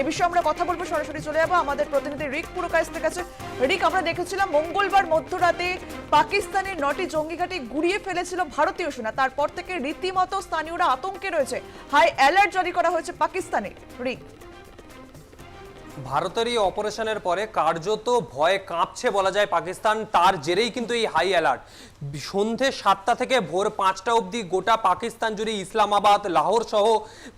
এ বিষয়ে আমরা কথা বলব। সরাসরি চলে যাব। আমাদের প্রতিনিধি রিক পুরকায়েস্তের কাছে। রিক, আমরা দেখেছিলাম মঙ্গলবার মধ্যরাতে পাকিস্তানের নটি জঙ্গি ঘাটি গুড়িয়ে ফেলেছিল ভারতীয় সেনা। তারপর থেকে রীতিমতো স্থানীয়রা আতঙ্কে রয়েছে। হাই অ্যালার্ট জারি করা হয়েছে পাকিস্তানে। রিক। ভারতের এই অপারেশনের পরে কার্যত ভয়ে কাঁপছে বলা যায় পাকিস্তান, তার জেরেই কিন্তু এই হাই অ্যালার্ট সন্ধে সাতটা থেকে ভোর পাঁচটা অবধি গোটা পাকিস্তান জুড়ে ইসলামাবাদ, লাহোর সহ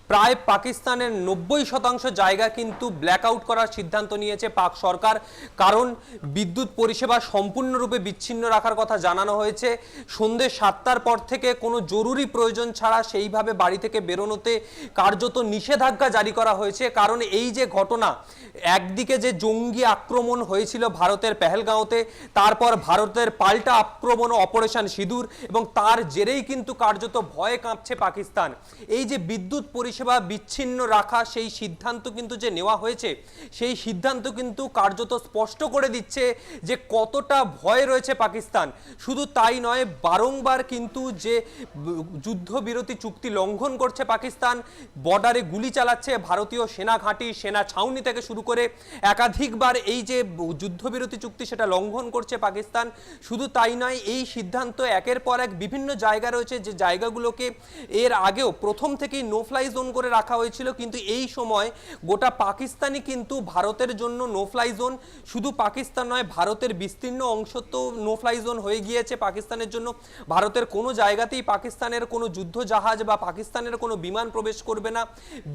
প্রায় পাকিস্তানের নব্বই শতাংশ জায়গা কিন্তু ব্ল্যাক আউট করার সিদ্ধান্ত নিয়েছে পাক সরকার। কারণ বিদ্যুৎ পরিষেবা সম্পূর্ণরূপে বিচ্ছিন্ন রাখার কথা জানানো হয়েছে। সন্ধে সাতটার পর থেকে কোনো জরুরি প্রয়োজন ছাড়া সেইভাবে বাড়ি থেকে বেরোনোতে কার্যত নিষেধাজ্ঞা জারি করা হয়েছে। কারণ এই যে ঘটনা একদিকে যে জঙ্গি আক্রমণ হয়েছিল ভারতের পেহেলগাঁওতে, তারপর ভারতের পাল্টা আক্রমণ অপারেশন সিঁদুর এবং তার জেরেই কিন্তু কার্যত ভয়ে কাঁপছে পাকিস্তান। এই যে বিদ্যুৎ পরিষেবা বিচ্ছিন্ন রাখা সেই সিদ্ধান্ত কিন্তু যে নেওয়া হয়েছে, সেই সিদ্ধান্ত কিন্তু কার্যত স্পষ্ট করে দিচ্ছে যে কতটা ভয় রয়েছে পাকিস্তান। শুধু তাই নয়, বারংবার কিন্তু যে যুদ্ধবিরতি চুক্তি লঙ্ঘন করছে পাকিস্তান, বর্ডারে গুলি চালাচ্ছে ভারতীয় সেনা ঘাঁটি, সেনা ছাউনি থেকে শুরু করে একাধিকবার এই যে যুদ্ধবিরতি চুক্তি সেটা লঙ্ঘন করছে পাকিস্তান, শুধু তাই নয়, এই সিদ্ধান্ত একের পর এক বিভিন্ন জায়গা রয়েছে যে জায়গাগুলোকে এর আগেও প্রথম থেকেই নো ফ্লাই জোন করে রাখা হয়েছিল, কিন্তু এই সময় গোটা পাকিস্তানি কিন্তু ভারতের জন্য নো ফ্লাই জোন শুধু পাকিস্তান নয়, ভারতের বিস্তীর্ণ অংশ তো নো ফ্লাই জোন হয়ে গিয়েছে পাকিস্তানের জন্য। ভারতের কোনো জায়গাতেই পাকিস্তানের কোনো যুদ্ধ জাহাজ বা পাকিস্তানের কোনো বিমান প্রবেশ করবে না।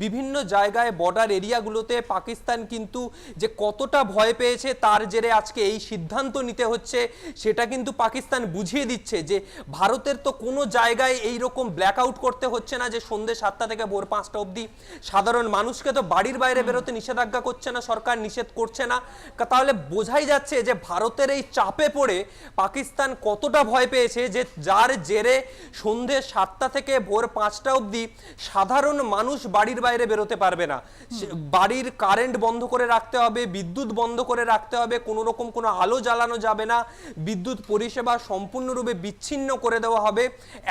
বিভিন্ন জায়গায় বর্ডার এরিয়াগুলোতে পাকিস্তান কিন্তু যে কতটা ভয় পেয়েছে তার জেরে আজকে এই সিদ্ধান্ত নিতে হচ্ছে সেটা কিন্তু পাকিস্তান বুঝিয়ে দিচ্ছে যে ভারতের তো কোনো জায়গায় এই রকম ব্ল্যাক আউট করতে হচ্ছে না যে সন্ধ্যে সাতটা থেকে ভোর পাঁচটা অবধি। সাধারণ মানুষকে তো বাড়ির বাইরে বেরোতে নিষেধাজ্ঞা করছে না সরকার নিষেধ করছে না। তাহলে বোঝাই যাচ্ছে যে ভারতের এই চাপে পড়ে পাকিস্তান কতটা ভয় পেয়েছে যে যার জেরে সন্ধ্যে সাতটা থেকে ভোর পাঁচটা অবধি সাধারণ মানুষ বাড়ির বাইরে বেরোতে পারবে না। বাড়ির কারেন্ট বন্ধ করে রাখতে হবে, বিদ্যুৎ বন্ধ করে রাখতে হবে, কোনো রকম কোনো আলো জ্বালানো যাবে না, বিদ্যুৎ পরিষেবা সম্পূর্ণরূপে বিচ্ছিন্ন করে দেওয়া হবে,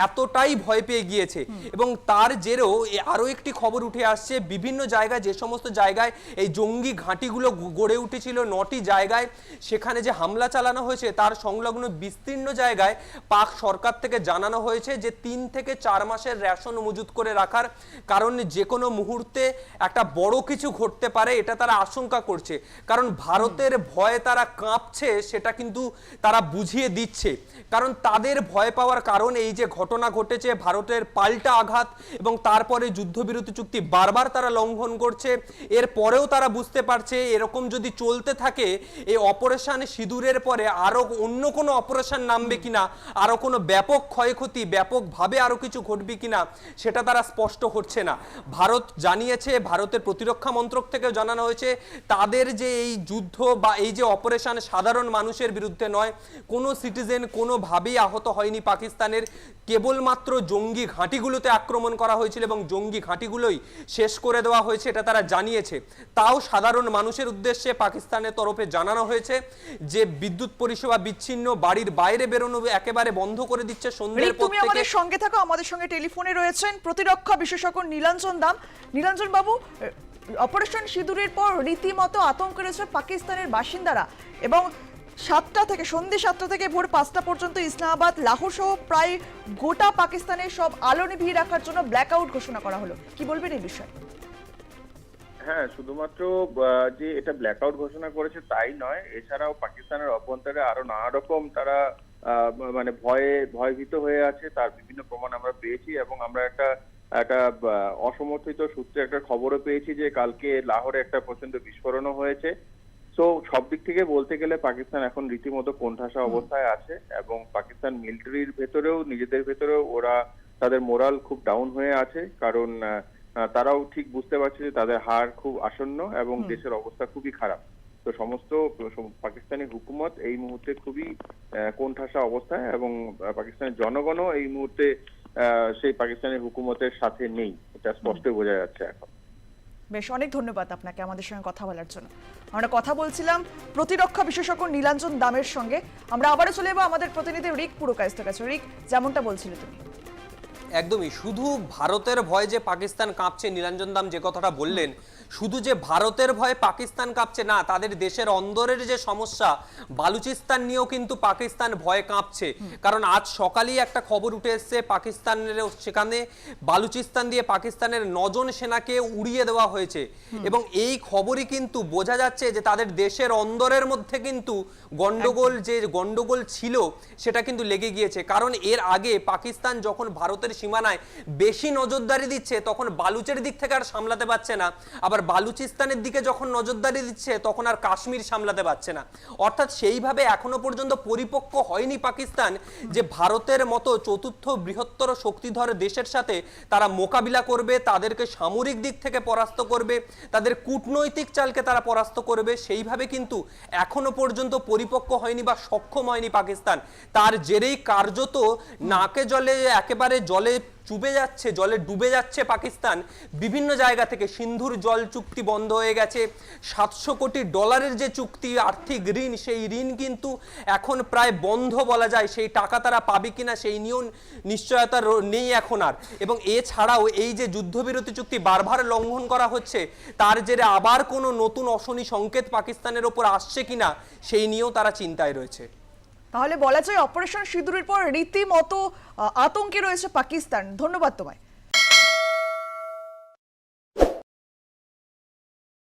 এতটাই ভয় পেয়ে গিয়েছে। এবং তার জেরেও আরও একটি খবর উঠে আসছে, বিভিন্ন জায়গায়, যে সমস্ত জায়গায় এই জঙ্গি ঘাঁটিগুলো গড়ে উঠেছিল নটি জায়গায়, সেখানে যে হামলা চালানো হয়েছে, তার সংলগ্ন বিস্তীর্ণ জায়গায় পাক সরকার থেকে জানানো হয়েছে যে তিন থেকে চার মাসের রেশন মজুত করে রাখার কারণ যে কোনো মুহূর্তে একটা বড় কিছু ঘটতে পারে, এটা তারা আশঙ্কা করছে। কারণ ভারতের ভয়ে তারা কাঁপছে সেটা কিন্তু তারা বুঝিয়ে দিচ্ছে। কারণ তাদের ভয় পাওয়ার কারণ এই যে ঘটনা ঘটেছে ভারতের পাল্টা আঘাত এবং তারপরে যুদ্ধবিরতি চুক্তি বারবার তারা লঙ্ঘন করছে এর পরেও তারা বুঝতে পারছে এরকম যদি চলতে থাকে এই অপারেশন সিঁদুরের পরে আরও অন্য কোনো অপারেশন নামবে কিনা আরও কোনো ব্যাপক ক্ষয়ক্ষতি ব্যাপকভাবে আরও কিছু ঘটবে কিনা সেটা তারা স্পষ্ট হচ্ছে না। ভারত জানিয়েছে ভারতের প্রতিরক্ষা মন্ত্রক থেকেও জানানো হয়েছে তাদের যে এই যুদ্ধ বা এই যে অপারেশন সাধারণ মানুষের বিরুদ্ধে নয় কোনো সিটিজেন কোনোভাবেই আহত হয়নি। পাকিস্তানের কেবলমাত্র জঙ্গি ঘাঁটিগুলোতে আক্রমণ করা হয়েছিল এবং জঙ্গি ঘাঁটিগুলোই শেষ করে দেওয়া হয়েছে এটা তারা জানিয়েছে। তাও সাধারণ মানুষের উদ্দেশ্যে পাকিস্তানের তরফে জানানো হয়েছে যে বিদ্যুৎ পরিষেবা বিচ্ছিন্ন বাড়ির বাইরে বেরোনো একেবারে বন্ধ করে দিচ্ছে। সন্ধ্যের পর থেকে আমাদের সঙ্গে থাকো আমাদের সঙ্গে টেলিফোনে রয়েছেন প্রতিরক্ষা বিশেষজ্ঞ নীলাঞ্জন দাম। নীলাঞ্জন বাবু অপারেশন সিঁদুরের পর রীতিমতো আতঙ্ক রয়েছে পাকিস্তানের বাসিন্দারা এবং সাতটা থেকে সন্ধ্যে সাতটা থেকে ভোর পাঁচটা পর্যন্ত ইসলামাবাদ, লাহোর সহ প্রায় গোটা পাকিস্তানের সব আলো নিভিয়ে রাখার জন্য ব্ল্যাক আউট ঘোষণা করা হলো। কি বলবেন এই বিষয়ে? হ্যাঁ শুধুমাত্র যে এটা ব্ল্যাকআউট ঘোষণা করেছে তাই নয়, এছাড়াও পাকিস্তানের অভ্যন্তরে আরও নানা রকম তারা মানে ভয়ে, ভয়ভীত হয়ে আছে, তার বিভিন্ন প্রমাণ আমরা পেয়েছি এবং আমরা একটা একটা অসমর্থিত সূত্রে একটা খবরও পেয়েছি যে কালকে লাহোরে একটা প্রচণ্ড বিস্ফোরণও হয়েছে। তো সব দিক থেকে বলতে গেলে পাকিস্তান এখন রীতিমতো কোণঠাসা অবস্থায় আছে এবং পাকিস্তান মিলিটারির ভেতরেও নিজেদের ভেতরেও ওরা তাদের মোরাল খুব ডাউন হয়ে আছে। কারণ তারাও ঠিক বুঝতে পারছে যে তাদের হার খুব আসন্ন এবং দেশের অবস্থা খুবই খারাপ। তো সমস্ত সম- পাকিস্তানি হুকুমত এই মুহূর্তে খুবই কোণঠাসা অবস্থায় এবং পাকিস্তানের জনগণও এই মুহূর্তে সেই পাকিস্তানের হুকুমতের সাথে নেই। এটা স্পষ্ট বোঝা যাচ্ছে এখন। বেশ অনেক ধন্যবাদ আপনাকে আমাদের সঙ্গে কথা বলার জন্য। আমরা কথা বলছিলাম প্রতিরক্ষা বিশেষজ্ঞ নীলাঞ্জন দামের সঙ্গে। আমরা আবারও চলে যাব আমাদের প্রতিনিধি রিক পুরকায়স্তের কাছে রিক যেমনটা বলছিলে তুমি। একদমই শুধু ভারতের ভয় যে পাকিস্তান কাঁপছে নীলাঞ্জন দাম যে কথাটা বললেন শুধু যে ভারতের ভয়ে পাকিস্তান কাঁপছে না, তাদের দেশের অন্দরের যে সমস্যা, বালুচিস্তান নিয়েও কিন্তু পাকিস্তান ভয়ে কাঁপছে। কারণ আজ সকালেই একটা খবর উঠে এসছে, পাকিস্তানের সেখানে বালুচিস্তান দিয়ে পাকিস্তানের নজন সেনাকে উড়িয়ে দেওয়া হয়েছে। এবং এই খবরই কিন্তু বোঝা যাচ্ছে যে তাদের দেশের অন্দরের মধ্যে কিন্তু গন্ডগোল যে গন্ডগোল ছিল, সেটা কিন্তু লেগে গিয়েছে। কারণ এর আগে পাকিস্তান যখন ভারতের সীমানায় বেশি নজরদারি দিচ্ছে, তখন বালুচের দিক থেকে আর সামলাতে পারছে না। আবার বালুচিস্তানের দিকে যখন নজরদারি দিচ্ছে, তখন আর কাশ্মীর সামলাতে পারছে না। অর্থাৎ সেইভাবে এখনও পর্যন্ত পরিপক্ক হয়নি পাকিস্তান যে ভারতের মতো চতুর্থ বৃহত্তর শক্তিধর দেশের সাথে তারা মোকাবিলা করবে, তাদেরকে সামরিক দিক থেকে পরাস্ত করবে, তাদের কূটনৈতিক চালকে তারা পরাস্ত করবে, সেইভাবে কিন্তু এখনও পর্যন্ত পরিপক্ক হয়নি বা সক্ষম হয়নি পাকিস্তান। তার জেরেই কার্যত নাকে জলে, একেবারে জলে চুবে যাচ্ছে, জলে ডুবে যাচ্ছে পাকিস্তান। বিভিন্ন জায়গা থেকে সিন্ধুর জল চুক্তি বন্ধ হয়ে গেছে। সাতশো কোটি ডলারের যে চুক্তি, আর্থিক ঋণ, সেই ঋণ কিন্তু এখন প্রায় বন্ধ বলা যায়। সেই টাকা তারা পাবে কিনা, সেই নিয়েও নিশ্চয়তা নেই এখন আর। এবং এছাড়াও এই যে যুদ্ধবিরতি চুক্তি বারবার লঙ্ঘন করা হচ্ছে, তার জেরে আবার কোনো নতুন অশনি সংকেত পাকিস্তানের ওপর আসছে কিনা, সেই নিয়েও তারা চিন্তায় রয়েছে। তাহলে বলা যায় অপারেশন সিঁদুরের পর রীতিমতো আতঙ্কে রয়েছে পাকিস্তান। ধন্যবাদ তোমায়।